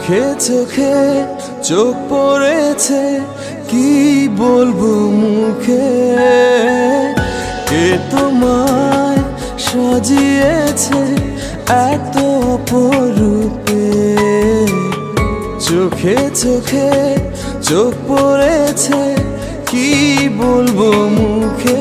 চোখে চোখে চোখ পড়েছে, কি বলব মুখে? কে তোমায় সাজিয়েছে এত অপরূপে? চোখে চোখে চোখ পড়েছে, কি বলব মুখে?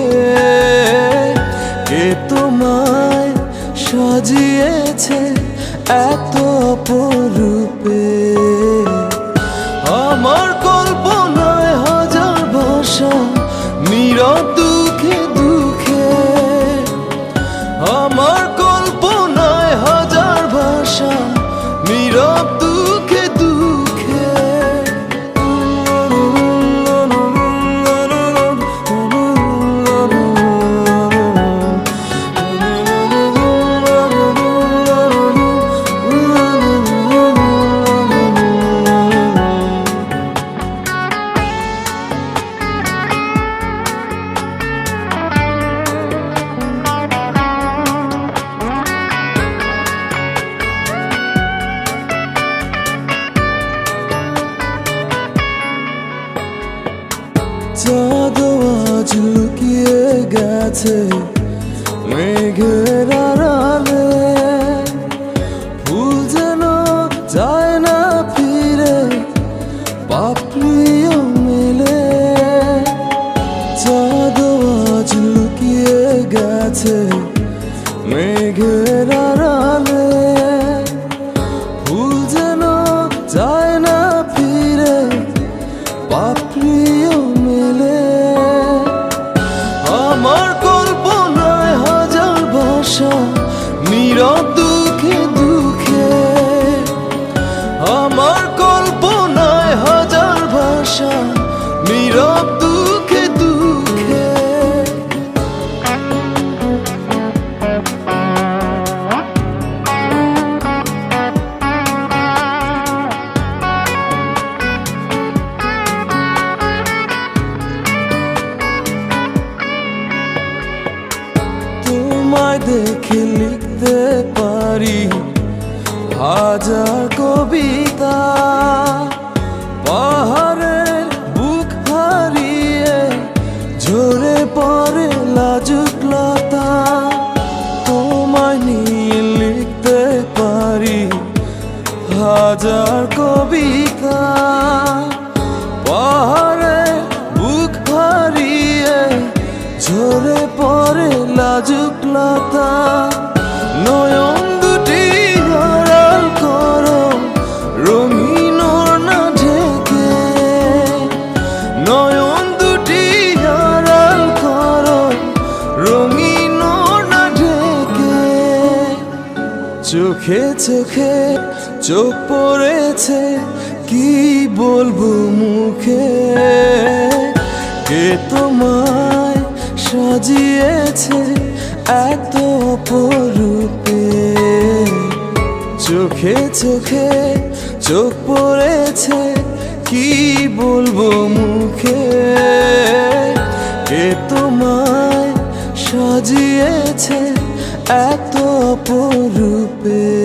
আজ লুকিয়ে গেছে মেঘের আড়ালে। ফুল যেন যায় না ফিরে পাপড়িও মেলে। চাঁদ আজ লুকিয়ে গেছে দেখে লিখতে পারি। হাজার কবিতা পাহাড়ের বুক হারিয়ে ঝরে পড়ে লাজুক লতা। তোমায় নিয়ে লিখতে পারি। হাজার কবিতা লতা নয়ন দুটি আড়াল করো রঙিন না ঢেকে। নয়ন দুটি আড়াল করো রঙিন না ঢেকে। চোখে চোখে চোখ পড়েছে, কি বলব মুখে? কে তোমায় সাজিয়েছে? এত পরূপে চোখে চোখে চোখ পড়েছে কি বলব মুখে? কে তোমায় সাজিয়েছে এত অপরূপে?